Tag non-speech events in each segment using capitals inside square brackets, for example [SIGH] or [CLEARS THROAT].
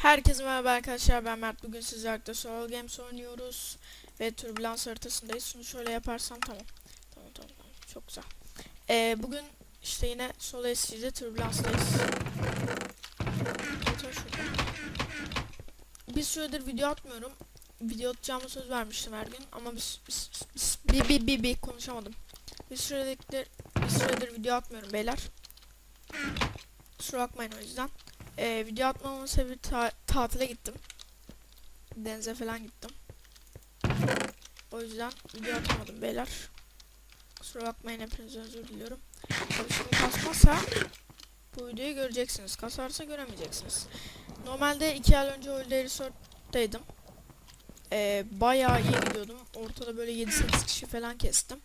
Herkese merhaba arkadaşlar ben Mert. Bugün sizlerle Solo Games oynuyoruz ve Turbulans haritasındayız. Şunu şöyle yaparsam tamam. Tamam tamam, tamam. çok güzel. Ee, bugün işte yine Solo SC'de şurada. bir süredir video atmıyorum. Video atacağıma söz vermiştim her gün ama biz, bir, bir, bir, bir konuşamadım. Bir süredir, bir süredir video atmıyorum beyler. Kusura bakmayın o yüzden ee, video atmamın sebebi ta- tatile gittim. Denize falan gittim. O yüzden video atamadım beyler. Kusura bakmayın hepinize özür diliyorum. Tabii şimdi kasmazsa bu videoyu göreceksiniz. Kasarsa göremeyeceksiniz. Normalde iki ay önce Holiday Resort'taydım. Ee, bayağı iyi gidiyordum. Ortada böyle 7-8 kişi falan kestim.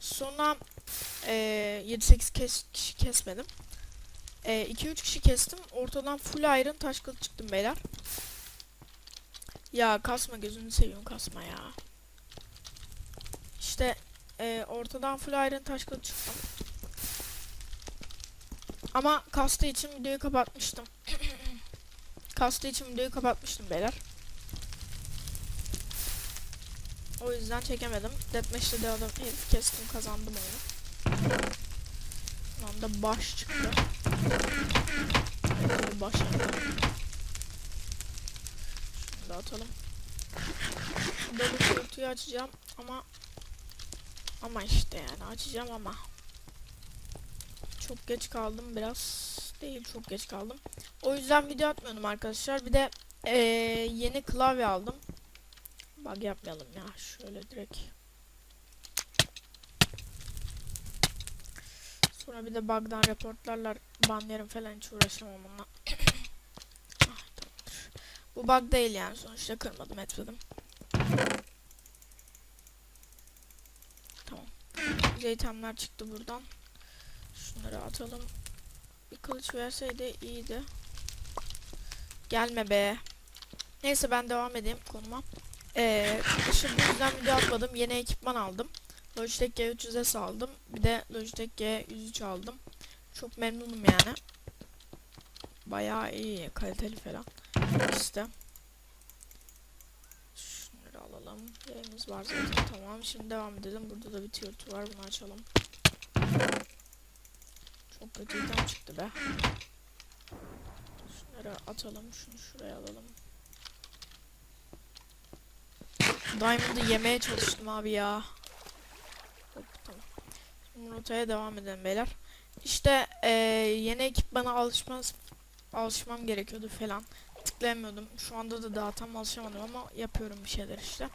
Sonra ee, 7-8 kes kişi kesmedim. 2-3 kişi kestim. Ortadan full iron taş kılıç çıktım beyler. Ya kasma gözünü seviyorum kasma ya. İşte e, ortadan full iron taş kılıç çıktım. Ama kastığı için videoyu kapatmıştım. [CLEARS THROAT] kastığı için videoyu kapatmıştım beyler. O yüzden çekemedim. Deathmatch'te de adam herif kestim kazandım oyunu. Lan da baş çıktı. Böyle baş yapalım. Şunu da atalım. Double kutuyu açacağım ama ama işte yani açacağım ama çok geç kaldım biraz değil çok geç kaldım. O yüzden video atmıyordum arkadaşlar. Bir de ee, yeni klavye aldım. Bug yapmayalım ya. Şöyle direkt Sonra bir de bug'dan reportlarlar banlarım falan hiç uğraşamam onunla. [CLEARS THROAT] ah. Bu bug değil yani sonuçta kırmadım etmedim. Tamam. Güzel çıktı buradan. Şunları atalım. Bir kılıç verseydi iyiydi. Gelme be. Neyse ben devam edeyim konuma. Ee, bu yüzden video atmadım. Yeni ekipman aldım. Logitech G300S aldım. Bir de Logitech G103 aldım. Çok memnunum yani. Bayağı iyi, kaliteli falan. İşte. Şunları alalım. Yerimiz var zaten tamam. Şimdi devam edelim. Burada da bir tiyörtü var. Bunu açalım. Çok kötü item çıktı be. Şunları atalım. Şunu şuraya alalım. Diamond'ı yemeye çalıştım abi ya. Rotaya devam edelim beyler. İşte eee, yeni ekipmana alışmaz alışmam gerekiyordu falan. Tıklayamıyordum. Şu anda da daha tam alışamadım ama yapıyorum bir şeyler işte.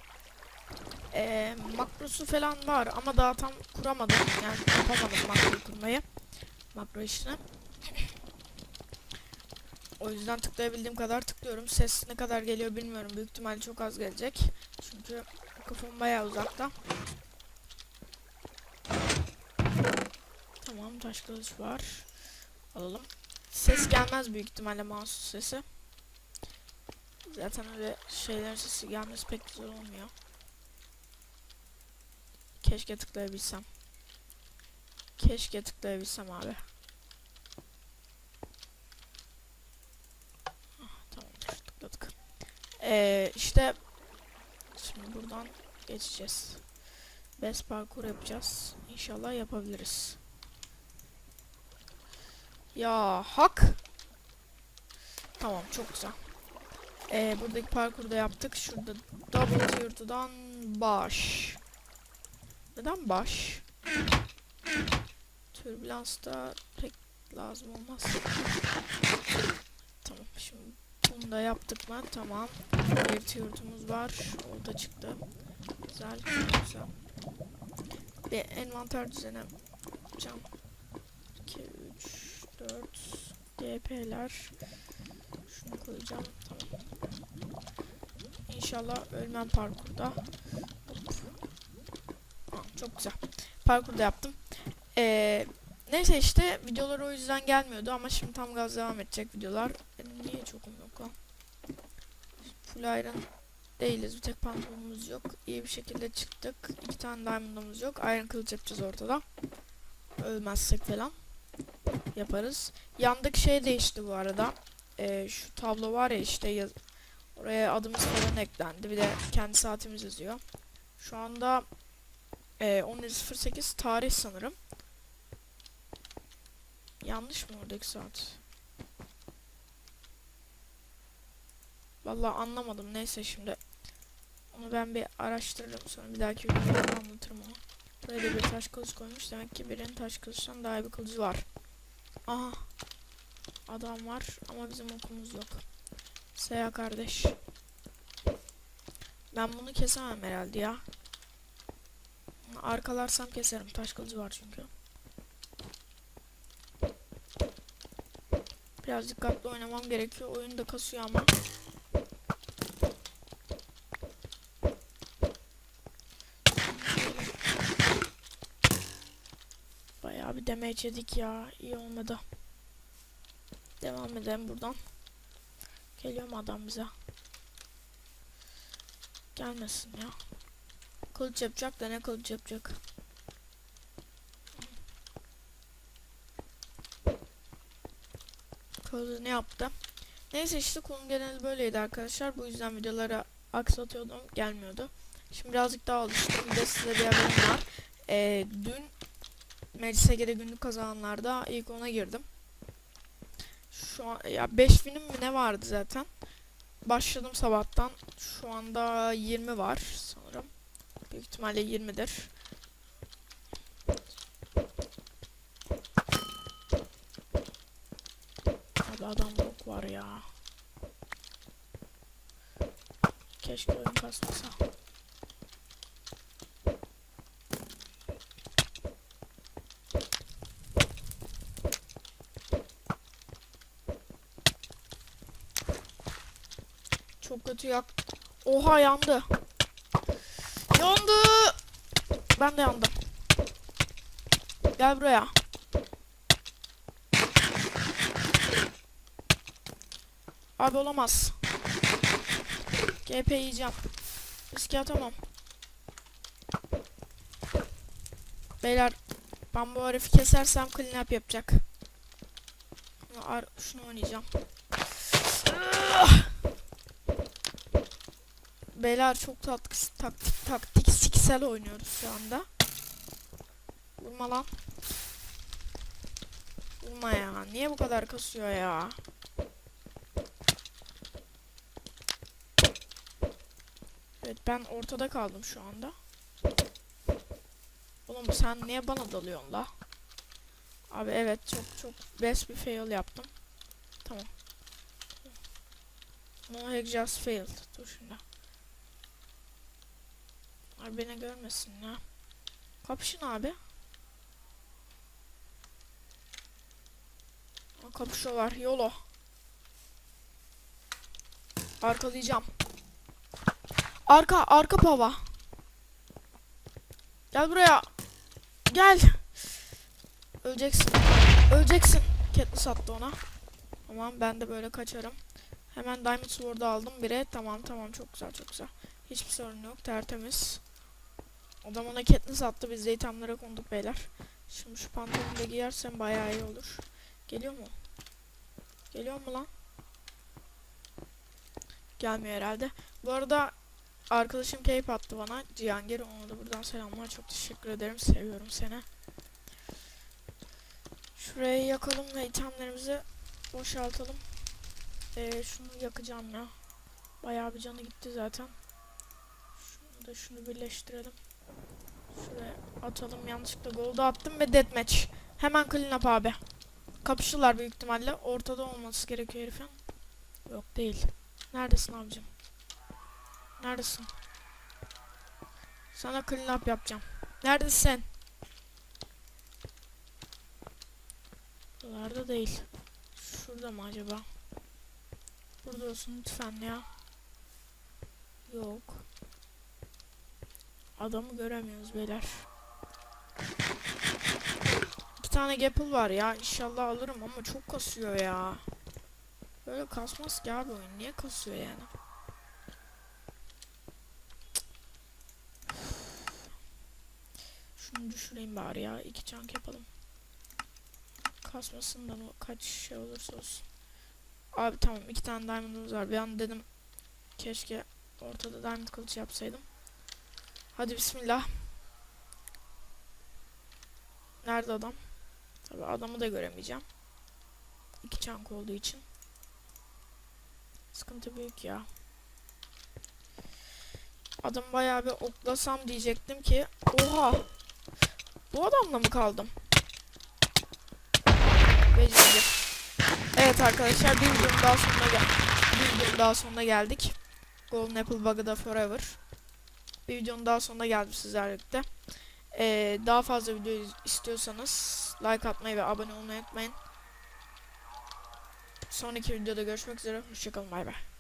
Eee makrosu falan var ama daha tam kuramadım. Yani yapamadım makro kurmayı. Makro işini. O yüzden tıklayabildiğim kadar tıklıyorum. Ses ne kadar geliyor bilmiyorum. Büyük ihtimalle çok az gelecek. Çünkü mikrofon bayağı uzakta. Tamam taş kılıç var. Alalım. Ses gelmez büyük ihtimalle mouse sesi. Zaten öyle şeylerin sesi gelmesi pek güzel olmuyor. Keşke tıklayabilsem. Keşke tıklayabilsem abi. Ah, tamamdır tıkladık. Ee, işte şimdi buradan geçeceğiz. Best parkur yapacağız. İnşallah yapabiliriz. Ya hak. Tamam çok güzel. Ee, buradaki parkuru da yaptık. Şurada double tier'dan baş. Neden baş? Türbülansta pek lazım olmaz. Tamam şimdi bunu da yaptık mı? Tamam. Bir tier'ımız var. O da çıktı. Güzel, güzel. Bir envanter düzeni yapacağım. 2, 3, 4 GP'ler. Şunu koyacağım. Tamam. İnşallah ölmem parkurda. Hop. Çok güzel. Parkurda yaptım. Ee, neyse işte videolar o yüzden gelmiyordu ama şimdi tam gaz devam edecek videolar. Benim niye çokum yok lan? Full iron değiliz. Bir tek pantolonumuz yok. İyi bir şekilde çıktık. İki tane diamond'ımız yok. Iron kılıç yapacağız ortada. Ölmezsek falan. Yaparız. Yandaki şey değişti bu arada. e, şu tablo var ya işte yaz oraya adımız falan eklendi. Bir de kendi saatimiz yazıyor. Şu anda e, 17.08 tarih sanırım. Yanlış mı oradaki saat? Vallahi anlamadım. Neyse şimdi onu ben bir araştırırım sonra bir dahaki videoda anlatırım onu. Da bir taş kılıç koymuş. Demek ki birinin taş kılıçtan daha iyi bir kılıcı var. Aha. Adam var ama bizim okumuz yok. Seya kardeş. Ben bunu kesemem herhalde ya. Arkalarsam keserim. Taş kılıcı var çünkü. Biraz dikkatli oynamam gerekiyor. Oyun da kasıyor ama. Bayağı bir damage yedik ya. İyi olmadı. Devam edelim buradan. Geliyor mu adam bize? Gelmesin ya. Kılıç yapacak da ne kılıç yapacak? Kılıcı ne yaptı? Neyse işte konu geneli böyleydi arkadaşlar. Bu yüzden videolara aksatıyordum. Gelmiyordu. Şimdi birazcık daha alıştım. Bir de size bir haberim var. Ee, dün Meclise göre günlük kazananlarda ilk ona girdim. Şu an ya 5000'im mi ne vardı zaten. Başladım sabahtan. Şu anda 20 var sanırım. Büyük ihtimalle 20'dir. Abi adam yok var ya. Keşke oyun kasmasa. Çok kötü yak. Oha yandı. Yandı. Ben de yandım. Gel buraya. Abi olamaz. GP yiyeceğim. Riske atamam. Beyler ben bu herifi kesersem clean up yapacak. Şunu, oynayacağım. Beyler çok taktik, taktik, taktiksel oynuyoruz şu anda. Vurma lan. Vurma ya. Niye bu kadar kasıyor ya? Evet ben ortada kaldım şu anda. Oğlum sen niye bana dalıyorsun la? Abi evet çok çok best bir fail yaptım. Tamam. No hack just failed. Dur şimdi. Abi beni görmesin ya. Kapışın abi. Kapışıyorlar. Yolo. Arkalayacağım. Arka, arka pava. Gel buraya. Gel. Öleceksin. Öleceksin. Katniss attı ona. Tamam ben de böyle kaçarım. Hemen Diamond Sword'u aldım bire. Tamam tamam çok güzel çok güzel. Hiçbir sorun yok. Tertemiz. Adam ona Katniss attı. Biz de konduk beyler. Şimdi şu pantolonu da giyersem bayağı iyi olur. Geliyor mu? Geliyor mu lan? Gelmiyor herhalde. Bu arada arkadaşım cape attı bana. Cihangir ona da buradan selamlar. Çok teşekkür ederim. Seviyorum seni. Şurayı yakalım ve itemlerimizi boşaltalım. Ee, şunu yakacağım ya. Bayağı bir canı gitti zaten. Şunu da şunu birleştirelim. Şuraya atalım. Yanlışlıkla golda attım ve deathmatch. Hemen clean up abi. Kapıştılar büyük ihtimalle. Ortada olması gerekiyor herifin. Yok değil. Neredesin abicim? Neredesin? Sana clean up yapacağım. Neredesin? Buralarda değil. Şurada mı acaba? Burada olsun lütfen ya. Yok. Adamı göremiyoruz beyler. İki tane gapple var ya. İnşallah alırım ama çok kasıyor ya. Böyle kasmaz ki abi oyun. Niye kasıyor yani? Şunu düşüreyim bari ya. İki chunk yapalım. Kasmasın da o kaç şey olursa olsun. Abi tamam iki tane diamond'ımız var. Bir an dedim keşke ortada diamond kılıç yapsaydım. Hadi bismillah. Nerede adam? Tabii adamı da göremeyeceğim. İki çank olduğu için. Sıkıntı büyük ya. Adam bayağı bir oklasam diyecektim ki. Oha! Bu adamla mı kaldım? Becerdi. Evet arkadaşlar bir videonun daha sonuna gel bir videonun daha sonuna geldik. Golden Apple Bug'ı da Forever. Bir videonun daha sonuna geldim sizlerle birlikte. Ee, daha fazla video istiyorsanız like atmayı ve abone olmayı unutmayın. Sonraki videoda görüşmek üzere. Hoşçakalın. Bay bay.